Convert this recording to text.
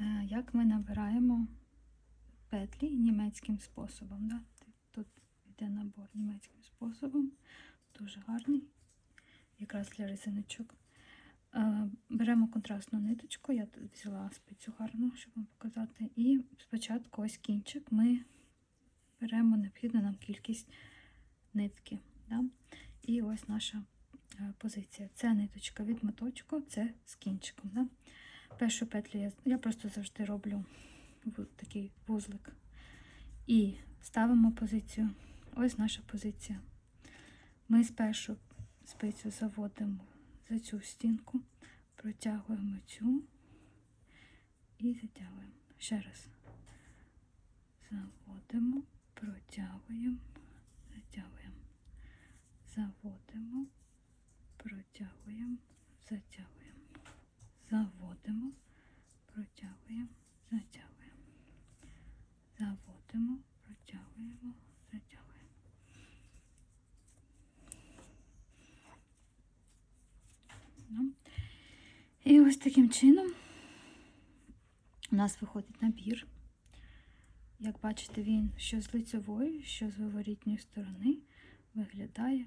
е, як ми набираємо петлі німецьким способом. Да? Тут йде набор німецьким способом, дуже гарний, якраз для резиночок. Е, Беремо контрастну ниточку, я взяла спицю гарну, щоб вам показати. І спочатку ось кінчик ми беремо необхідну нам кількість нитки. Да? І ось наша е, позиція. Це ниточка від моточку, це з кінчиком. Да? Першу петлю я, я просто завжди роблю такий вузлик. І ставимо позицію. Ось наша позиція. Ми спершу спицю заводимо за цю стінку, протягуємо цю і затягуємо. Ще раз. Заводимо, протягуємо, затягуємо. Заводимо, протягуємо, затягуємо. Протягуємо, затягуємо. Заводимо, протягуємо, затягуємо. Ну. І ось таким чином у нас виходить набір. Як бачите, він що з лицевої, що з виворітньої сторони виглядає.